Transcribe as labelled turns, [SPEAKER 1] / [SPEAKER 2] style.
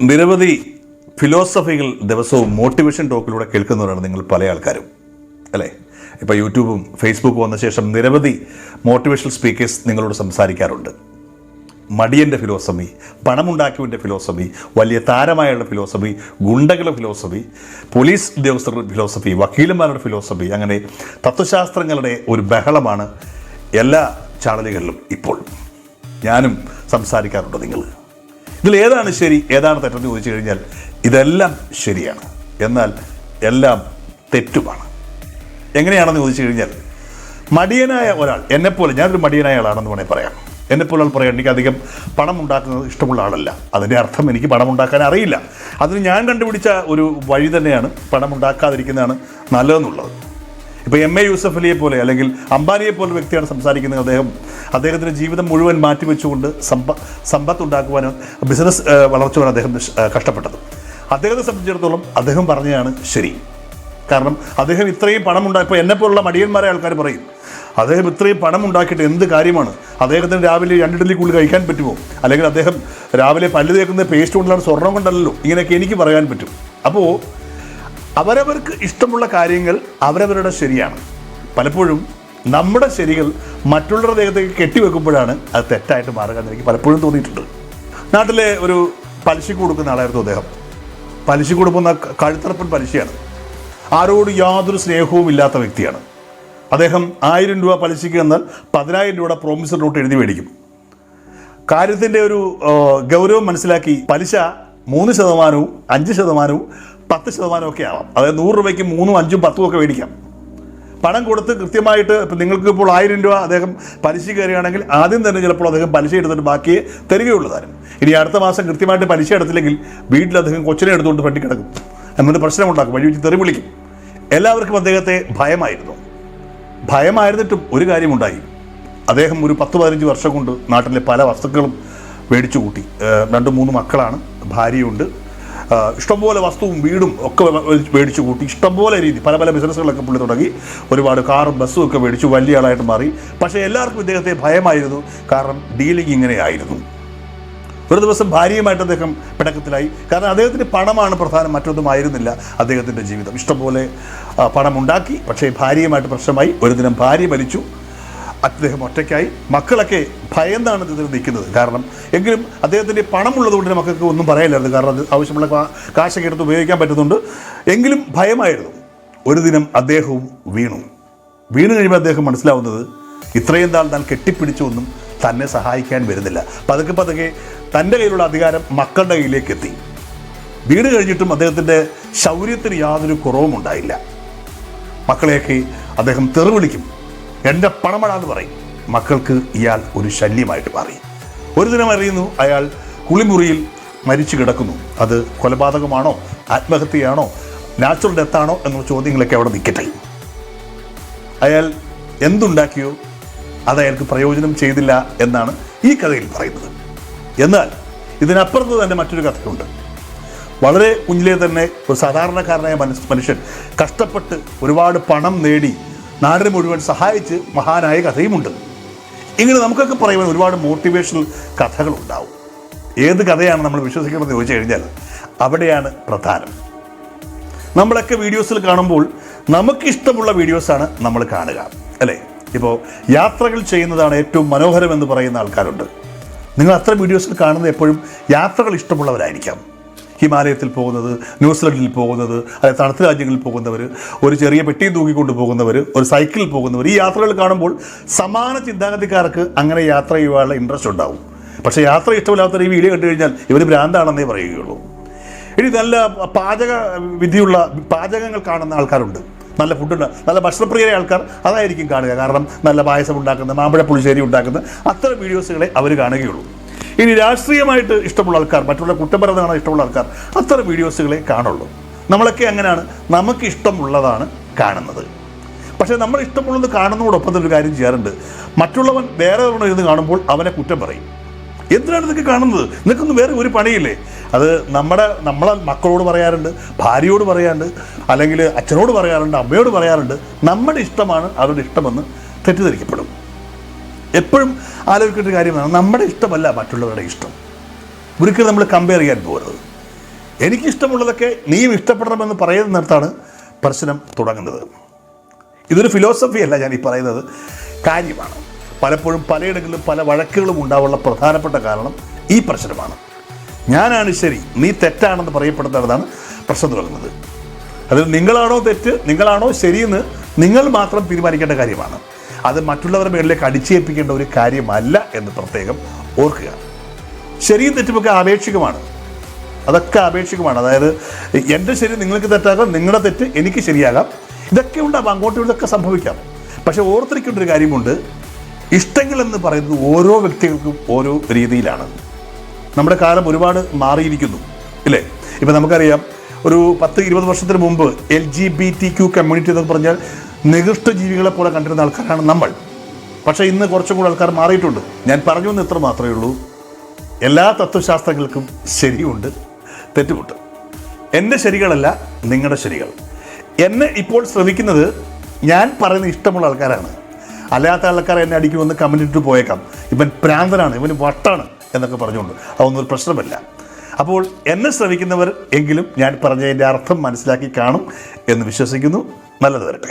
[SPEAKER 1] നിരവധി ഫിലോസഫികൾ ദിവസവും മോട്ടിവേഷൻ ടോക്കിലൂടെ കേൾക്കുന്നവരാണ് നിങ്ങൾ പല ആൾക്കാരും അല്ലേ? ഇപ്പോൾ യൂട്യൂബും ഫേസ്ബുക്കും വന്ന ശേഷം നിരവധി മോട്ടിവേഷണൽ സ്പീക്കേഴ്സ് നിങ്ങളോട് സംസാരിക്കാറുണ്ട്. മടിയന്റെ ഫിലോസഫി പണമുണ്ടാക്കിയവന്റെ ഫിലോസഫി വലിയ താരമായുള്ള ഫിലോസഫി ഗുണ്ടകളുടെ ഫിലോസഫി പോലീസ് ഉദ്യോഗസ്ഥരുടെ ഫിലോസഫി വക്കീലന്മാരുടെ ഫിലോസഫി അങ്ങനെ തത്വശാസ്ത്രങ്ങളുടെ ഒരു ബഹളമാണ് എല്ലാ ചാനലുകളിലും ഇപ്പോൾ. ഞാനും സംസാരിക്കാറുണ്ട് നിങ്ങൾ ഇതിൽ ഏതാണ് ശരി? ഏതാണ് തെറ്റെന്ന് ചോദിച്ചു കഴിഞ്ഞാൽ ഇതെല്ലാം ശരിയാണ്. എന്നാൽ എല്ലാം തെറ്റുമാണ്. എങ്ങനെയാണെന്ന് ചോദിച്ചു കഴിഞ്ഞാൽ മടിയനായ ഒരാൾ എന്നെപ്പോലെ ഞാനൊരു മടിയനായ ആളാണെന്ന് വേണേൽ പറയാം. എന്നെപ്പോലെ ആൾ പറയാം എനിക്ക് അധികം പണം ഉണ്ടാക്കുന്നത് ഇഷ്ടമുള്ള ആളല്ല. അതിന്റെ അർത്ഥം എനിക്ക് പണം ഉണ്ടാക്കാൻ അറിയില്ല. അതിന് ഞാൻ കണ്ടുപിടിച്ച ഒരു വഴി തന്നെയാണ് പണം ഉണ്ടാക്കാതിരിക്കുന്നതാണ് നല്ലതെന്നുള്ളത്. ഇപ്പോൾ എം എ യൂസഫ് അലിയെ പോലെ അല്ലെങ്കിൽ അംബാനിയെ പോലെ വ്യക്തിയാണ് സംസാരിക്കുന്നത് അദ്ദേഹം. അദ്ദേഹത്തിന്റെ ജീവിതം മുഴുവൻ മാറ്റിവെച്ചുകൊണ്ട് സമ്പ സമ്പത്ത് ഉണ്ടാക്കുവാനും ബിസിനസ് വളർച്ചുവാൻ അദ്ദേഹം കഷ്ടപ്പെട്ടത്. അദ്ദേഹത്തെ സംബന്ധിച്ചിടത്തോളം അദ്ദേഹം പറഞ്ഞതാണ് ശരി. കാരണം അദ്ദേഹം ഇത്രയും പണം ഉണ്ടാ ഇപ്പോൾ എന്നെപ്പോലുള്ള മടിയന്മാരെ ആൾക്കാർ പറയും. അദ്ദേഹം ഇത്രയും പണം ഉണ്ടാക്കിയിട്ട് എന്ത് കാര്യമാണ്? അദ്ദേഹത്തിന് രാവിലെ രണ്ടിടലി കൂടുതൽ കഴിക്കാൻ പറ്റുമോ? അല്ലെങ്കിൽ അദ്ദേഹം രാവിലെ പല്ല് തേക്കുന്ന പേസ്റ്റ് കൊണ്ടാണ് സ്വർണം കൊണ്ടല്ലോ ഇങ്ങനെയൊക്കെ എനിക്ക് പറയാൻ പറ്റും. അപ്പോൾ അവരവർക്ക് ഇഷ്ടമുള്ള കാര്യങ്ങൾ അവരവരുടെ ശരിയാണ്. പലപ്പോഴും നമ്മുടെ ശരികൾ മറ്റുള്ളവരുടെ ദേഹത്തേക്ക് കെട്ടിവെക്കുമ്പോഴാണ് അത് തെറ്റായിട്ട് മാറുക എന്ന് എനിക്ക് പലപ്പോഴും തോന്നിയിട്ടുണ്ട്. നാട്ടിലെ ഒരു പലിശ കൊടുക്കുന്ന ആളായിരുന്നു അദ്ദേഹം. പലിശ കൊടുക്കുന്ന കഴുത്തറപ്പൻ പലിശയാണ്. ആരോട് യാതൊരു സ്നേഹവും ഇല്ലാത്ത വ്യക്തിയാണ്. അദ്ദേഹം ആയിരം രൂപ പലിശയ്ക്ക് എന്നാൽ പതിനായിരം രൂപയുടെ പ്രോമിസർ നോട്ട് എഴുതി മേടിക്കും. കാര്യത്തിന്റെ ഒരു ഗൗരവം മനസ്സിലാക്കി പലിശ മൂന്ന് ശതമാനവും അഞ്ച് ശതമാനവും പത്ത് ശതമാനമൊക്കെ ആവാം. അതായത് നൂറ് രൂപയ്ക്ക് മൂന്നും അഞ്ചും പത്തും ഒക്കെ മേടിക്കാം. പണം കൊടുത്ത് കൃത്യമായിട്ട് ഇപ്പം നിങ്ങൾക്ക് ഇപ്പോൾ ആയിരം രൂപ അദ്ദേഹം പലിശ കയറുകയാണെങ്കിൽ ആദ്യം തന്നെ ചിലപ്പോൾ അദ്ദേഹം പലിശ എടുത്തിട്ട് ബാക്കി തരികയുള്ളൂ താനും ഇനി അടുത്ത മാസം കൃത്യമായിട്ട് പലിശ എടുത്തില്ലെങ്കിൽ വീട്ടിൽ അദ്ദേഹം കൊച്ചിനെ എടുത്തുകൊണ്ട് പറ്റി കിടക്കും. എന്നിട്ട് പ്രശ്നമുണ്ടാക്കും. വഴി വെച്ച് തെറി വിളിക്കും. എല്ലാവർക്കും അദ്ദേഹത്തെ ഭയമായിരുന്നു. ഭയമായിരുന്നിട്ടും ഒരു കാര്യമുണ്ടായി. അദ്ദേഹം ഒരു പത്ത് പതിനഞ്ച് വർഷം കൊണ്ട് നാട്ടിലെ പല വസ്തുക്കളും മേടിച്ചു കൂട്ടി രണ്ട് മൂന്ന് മക്കളാണ്. ഭാര്യയുണ്ട്. ഇഷ്ടംപോലെ വസ്തുവും വീടും ഒക്കെ മേടിച്ചു കൂട്ടി. ഇഷ്ടംപോലെ രീതി. പല പല ബിസിനസ്സുകളൊക്കെ പുള്ളി തുടങ്ങി. ഒരുപാട് കാറും ബസ്സും ഒക്കെ മേടിച്ചു. വലിയ ആളായിട്ട് മാറി. പക്ഷേ എല്ലാവർക്കും ഇദ്ദേഹത്തെ ഭയമായിരുന്നു. കാരണം ഡീലിംഗ് ഇങ്ങനെയായിരുന്നു ഒരു ദിവസം ഭാര്യയുമായിട്ട് അദ്ദേഹം പിടക്കത്തിലായി കാരണം അദ്ദേഹത്തിന് പണമാണ് പ്രധാനം. മറ്റൊന്നും ആയിരുന്നില്ല അദ്ദേഹത്തിന്റെ ജീവിതം. ഇഷ്ടംപോലെ പണമുണ്ടാക്കി. പണം പക്ഷേ ഭാര്യയുമായിട്ട് പ്രശ്നമായി. ഒരു ദിനം ഭാര്യ മരിച്ചു. അദ്ദേഹം ഒറ്റയ്ക്കായി. മക്കളൊക്കെ ഭയന്നാണ് ഇതിൽ നിൽക്കുന്നത്. കാരണം എങ്കിലും അദ്ദേഹത്തിന്റെ പണമുള്ളത് കൊണ്ട് മക്കൾക്ക് ഒന്നും പറയില്ലായിരുന്നു കാരണം അത് ആവശ്യമുള്ള കാശൊക്കെ എടുത്ത് ഉപയോഗിക്കാൻ പറ്റുന്നുണ്ട്. എങ്കിലും ഭയമായിരുന്നു. ഒരു ദിനം അദ്ദേഹവും വീണു. വീണു കഴിയുമ്പോൾ അദ്ദേഹം മനസ്സിലാവുന്നത് ഇത്രയും താൾ താൻ കെട്ടിപ്പിടിച്ചൊന്നും തന്നെ സഹായിക്കാൻ വരുന്നില്ല. പതുക്കെ പതുക്കെ തന്റെ കയ്യിലുള്ള അധികാരം മക്കളുടെ കയ്യിലേക്ക് എത്തി. വീട് കഴിഞ്ഞിട്ടും അദ്ദേഹത്തിന്റെ ശൗര്യത്തിന് യാതൊരു കുറവും ഉണ്ടായില്ല മക്കളെയൊക്കെ അദ്ദേഹം തെറിവിളിക്കും. എന്റെ പണമടാന്ന് പറയും. മക്കൾക്ക് ഇയാൾ ഒരു ശല്യമായിട്ട് മാറി. ഒരു ദിനം അറിയുന്നു അയാൾ കുളിമുറിയിൽ മരിച്ചു കിടക്കുന്നു. അത് കൊലപാതകമാണോ? ആത്മഹത്യയാണോ? നാച്ചുറൽ ഡെത്താണോ? എന്നുള്ള ചോദ്യങ്ങളൊക്കെ അവിടെ നിൽക്കട്ടെ അയാൾ എന്തുണ്ടാക്കിയോ അത് അയാൾക്ക് പ്രയോജനം ചെയ്തില്ല എന്നാണ് ഈ കഥയിൽ പറയുന്നത്. എന്നാൽ ഇതിനപ്പുറത്ത് തന്നെ മറ്റൊരു കഥയുണ്ട്. വളരെ കുഞ്ഞിലെ തന്നെ ഒരു സാധാരണക്കാരനായ മനുഷ്യൻ കഷ്ടപ്പെട്ട് ഒരുപാട് പണം നേടി നാടിനെ മുഴുവൻ സഹായിച്ച് മഹാനായ കഥയുമുണ്ട്. ഇങ്ങനെ നമുക്കൊക്കെ പറയുവാൻ ഒരുപാട് മോട്ടിവേഷണൽ കഥകളുണ്ടാവും. ഏത് കഥയാണ് നമ്മൾ വിശ്വസിക്കണമെന്ന് ചോദിച്ചു കഴിഞ്ഞാൽ അവിടെയാണ് പ്രധാനം. നമ്മളൊക്കെ വീഡിയോസിൽ കാണുമ്പോൾ നമുക്കിഷ്ടമുള്ള വീഡിയോസാണ് നമ്മൾ കാണുക അല്ലേ? ഇപ്പോൾ യാത്രകൾ ചെയ്യുന്നതാണ് ഏറ്റവും മനോഹരമെന്ന് പറയുന്ന ആൾക്കാരുണ്ട്. നിങ്ങൾ അത്ര വീഡിയോസിൽ കാണുന്ന എപ്പോഴും യാത്രകൾ ഇഷ്ടമുള്ളവരായിരിക്കാം. ഹിമാലയത്തിൽ പോകുന്നത് ന്യൂസിലൻഡിൽ പോകുന്നത് അല്ലെ തണുത്ത രാജ്യങ്ങളിൽ പോകുന്നവർ ഒരു ചെറിയ പെട്ടിയും തൂക്കിക്കൊണ്ട് പോകുന്നവർ ഒരു സൈക്കിളിൽ പോകുന്നവർ ഈ യാത്രകൾ കാണുമ്പോൾ സമാന ചിന്താഗതിക്കാർക്ക് അങ്ങനെ യാത്ര ചെയ്യുവാനുള്ള ഇൻട്രസ്റ്റ് ഉണ്ടാവും. പക്ഷേ യാത്ര ഇഷ്ടമില്ലാത്തവർ ഈ വീഡിയോ കണ്ടു കഴിഞ്ഞാൽ ഇവർ ഭ്രാന്താണെന്നേ പറയുകയുള്ളൂ. ഇനി നല്ല പാചക വിധിയുള്ള പാചകങ്ങൾ കാണുന്ന ആൾക്കാരുണ്ട്. നല്ല ഫുഡുണ്ട് നല്ല ഭക്ഷണപ്രിയരായ ആൾക്കാർ അതായിരിക്കും കാണുക. കാരണം നല്ല പായസം ഉണ്ടാക്കുന്ന മാമ്പഴ പുളിശ്ശേരി ഉണ്ടാക്കുന്ന അത്തരം വീഡിയോസുകളെ അവർ കാണുകയുള്ളൂ. ഇനി രാഷ്ട്രീയമായിട്ട് ഇഷ്ടമുള്ള ആൾക്കാർ മറ്റുള്ള കുറ്റപരത കാണാൻ ഇഷ്ടമുള്ള ആൾക്കാർ അത്തരം വീഡിയോസുകളെ കാണുള്ളൂ. നമ്മളൊക്കെ അങ്ങനെയാണ് നമുക്ക് ഇഷ്ടമുള്ളതാണ് കാണുന്നത്. പക്ഷേ നമ്മൾ ഇഷ്ടമുള്ളത് കാണുന്നതോടൊപ്പം തന്നെ ഒരു കാര്യം ചെയ്യാറുണ്ട്. മറ്റുള്ളവൻ വേറെ ഇരുന്ന് കാണുമ്പോൾ അവനെ കുറ്റം പറയും. എന്തിനാണ് ഇതൊക്കെ കാണുന്നത്? നിനക്കൊന്നും വേറെ ഒരു പണിയില്ലേ? അത് നമ്മുടെ നമ്മളെ മക്കളോട് പറയാറുണ്ട് ഭാര്യയോട് പറയാറുണ്ട് അല്ലെങ്കിൽ അച്ഛനോട് പറയാറുണ്ട് അമ്മയോട് പറയാറുണ്ട്. നമ്മുടെ ഇഷ്ടമാണ് അവരുടെ ഇഷ്ടമെന്ന് തെറ്റിദ്ധരിക്കപ്പെടും. എപ്പോഴും ആലോചിക്കേണ്ട കാര്യമാണ് നമ്മുടെ ഇഷ്ടമല്ല മറ്റുള്ളവരുടെ ഇഷ്ടം. ഒരിക്കലും നമ്മൾ കമ്പയർ ചെയ്യാൻ പോകരുത്. എനിക്കിഷ്ടമുള്ളതൊക്കെ നീയും ഇഷ്ടപ്പെടണമെന്ന് പറയുന്നിടത്താണ് പ്രശ്നം തുടങ്ങുന്നത്. ഇതൊരു ഫിലോസഫി അല്ല ഞാൻ ഈ പറയുന്നത്. കാര്യമാണ്. പലപ്പോഴും പലയിടങ്ങളിലും പല വഴക്കുകളും ഉണ്ടാവാനുള്ള പ്രധാനപ്പെട്ട കാരണം ഈ പ്രശ്നമാണ്. ഞാനാണ് ശരി നീ തെറ്റാണെന്ന് പറയപ്പെടുന്നിടത്താണ് പ്രശ്നം തുടങ്ങുന്നത്. അതിൽ നിങ്ങളാണോ തെറ്റ് നിങ്ങളാണോ ശരിയെന്ന് നിങ്ങൾ മാത്രം തീരുമാനിക്കേണ്ട കാര്യമാണ്. അത് മറ്റുള്ളവരുടെ മേളിലേക്ക് അടിച്ചേൽപ്പിക്കേണ്ട ഒരു കാര്യമല്ല എന്ന് പ്രത്യേകം ഓർക്കുക. ശരിയും തെറ്റുമൊക്കെ ആപേക്ഷികമാണ്. അതൊക്കെ ആപേക്ഷികമാണ്. അതായത് എന്റെ ശരി നിങ്ങൾക്ക് തെറ്റാകാം നിങ്ങളുടെ തെറ്റ് എനിക്ക് ശരിയാകാം. ഇതൊക്കെ ഉണ്ടാവും അങ്ങോട്ടും ഇതൊക്കെ സംഭവിക്കാം. പക്ഷെ ഓർത്തിരിക്കേണ്ട ഒരു കാര്യമുണ്ട്. ഇഷ്ടങ്ങൾ എന്ന് പറയുന്നത് ഓരോ വ്യക്തികൾക്കും ഓരോ രീതിയിലാണ്. നമ്മുടെ കാലം ഒരുപാട് മാറിയിരിക്കുന്നു അല്ലേ ഇപ്പം നമുക്കറിയാം ഒരു പത്ത് ഇരുപത് വർഷത്തിന് മുമ്പ് L G B T Q community എന്നൊക്കെ പറഞ്ഞാൽ നികൃഷ്ട ജീവികളെ പോലെ കണ്ടിരുന്ന ആൾക്കാരാണ് നമ്മൾ. പക്ഷേ ഇന്ന് കുറച്ചും കൂടെ ആൾക്കാർ മാറിയിട്ടുണ്ട്. ഞാൻ പറഞ്ഞു എന്ന് ഇത്ര മാത്രമേ ഉള്ളൂ. എല്ലാ തത്വശാസ്ത്രങ്ങൾക്കും ശരിയുണ്ട് തെറ്റുമുണ്ട്. എന്റെ ശരികളല്ല നിങ്ങളുടെ ശരികൾ. എന്നെ ഇപ്പോൾ ശ്രമിക്കുന്നത് ഞാൻ പറയുന്ന ഇഷ്ടമുള്ള ആൾക്കാരാണ്. അല്ലാത്ത ആൾക്കാർ എന്നെ അടിക്കുമെന്ന് കമന്റ് ഇട്ട് പോയേക്കാം. ഇവൻ പ്രാന്തനാണ് ഇവൻ വട്ടാണ് എന്നൊക്കെ പറഞ്ഞുകൊണ്ട്. അതൊന്നും ഒരു പ്രശ്നമല്ല. അപ്പോൾ എന്നെ ശ്രമിക്കുന്നവർ എങ്കിലും ഞാൻ പറഞ്ഞതിന്റെ അർത്ഥം മനസ്സിലാക്കി കാണും എന്ന് വിശ്വസിക്കുന്നു. നല്ലത് വരട്ടെ.